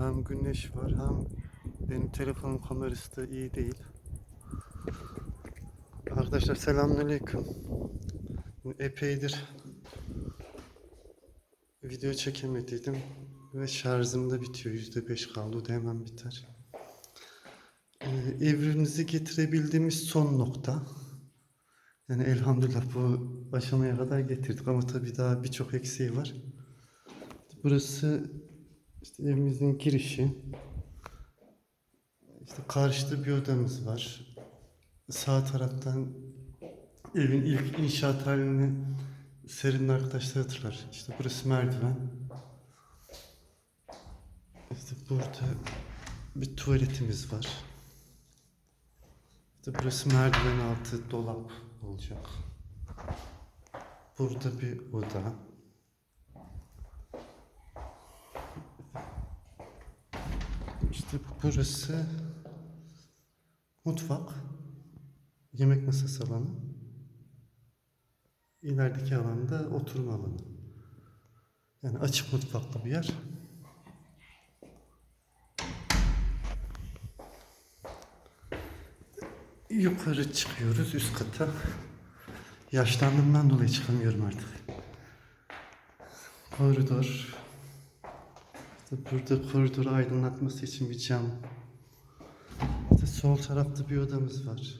Hem güneş var hem benim telefonun kamerası da iyi değil. Arkadaşlar selamünaleyküm. Epeydir video çekemediydim ve şarjım da bitiyor. %5 kaldı. O da hemen biter. Ee, evrinizi getirebildiğimiz son nokta. Yani elhamdülillah bu aşamaya kadar getirdik ama tabii daha birçok eksiği var. Burası işte evimizin girişi. İşte karşıda bir odamız var. Sağ taraftan evin ilk inşaat halini serinin arkadaşlar hatırlar. İşte burası merdiven. İşte burada bir tuvaletimiz var. İşte burası merdiven altı dolap olacak. Burada bir oda. İşte burası mutfak. Yemek masası alanı. İlerideki alanda oturma alanı. Yani açık mutfaklı bir yer. Yukarı çıkıyoruz üst kata. Yaşlandığımdan dolayı çıkamıyorum artık. Koridor. Burada koridoru aydınlatması için bir cam. İşte sol tarafta bir odamız var.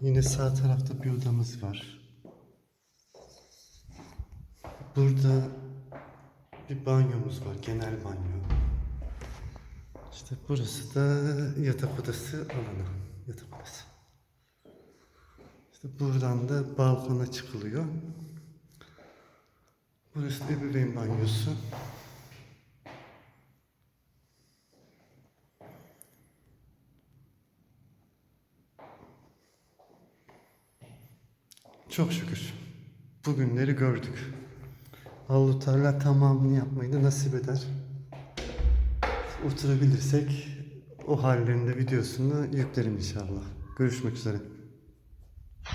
Yine sağ tarafta bir odamız var. Burada bir banyomuz var, genel banyo. İşte burası da yatak odası alanı. İşte buradan da balkona çıkılıyor. Burası da ebeveyn banyosu. Çok şükür. Bugünleri gördük. Allah Teala tamamını yapmayı da nasip eder. Oturabilirsek o hallerinde videosunu yüklerim inşallah. Görüşmek üzere.